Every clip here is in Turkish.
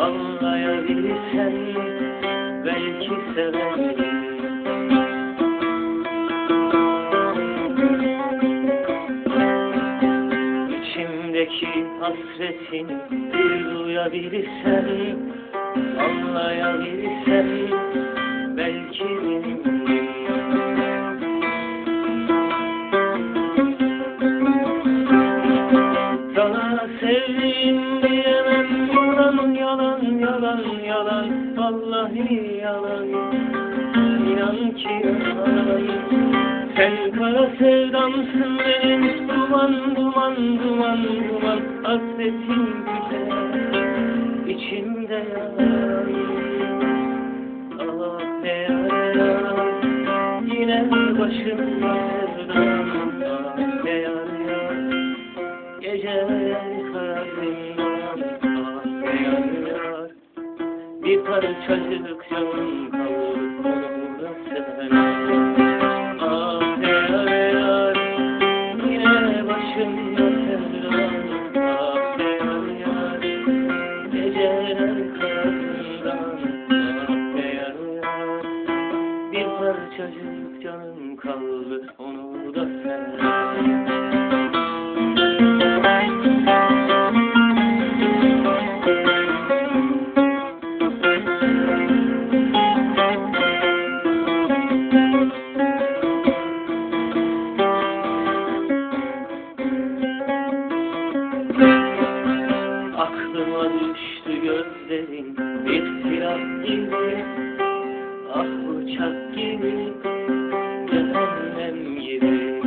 Anlayabilsen belki seversin. İçimdeki hasretini bir duyabilirsen Anlayabilsen belki benimdir Sana sevdiğim yalan yalan yalan Vallahi yalan. İnan ki yalan. Sen kara sevdamsın benim duman duman duman duman. Hasretin güzel içimde yalan. Ah ne yalan yine başımda sevdam Ah ne yalan Geceler Bir parçacık canım kalır onu da sevemem Ah yine başımda sevdam Ah yarar Geceler karanlığından ah ne yarar Bir parçacık canım kaldı Düştü gözlerin bir silah gibi. Ah bıçak gibi cehennem gibi.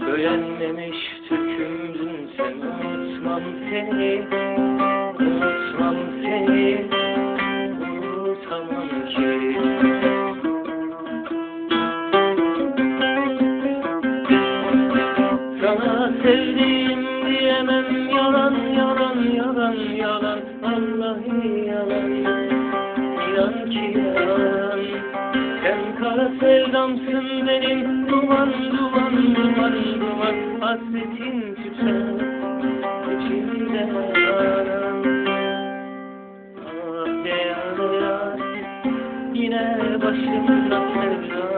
Söylenmemiş türkümdün sen unutmam seni sevdiğim diyemem. Yalan yalan yalan yalan. Vallahi yalan. İnan ki yalan. Sen kara sevdamsın benim. Duman duman duman duman. Hasretin tüter içimde yalan. Ah yalan. Yine başımda sevdam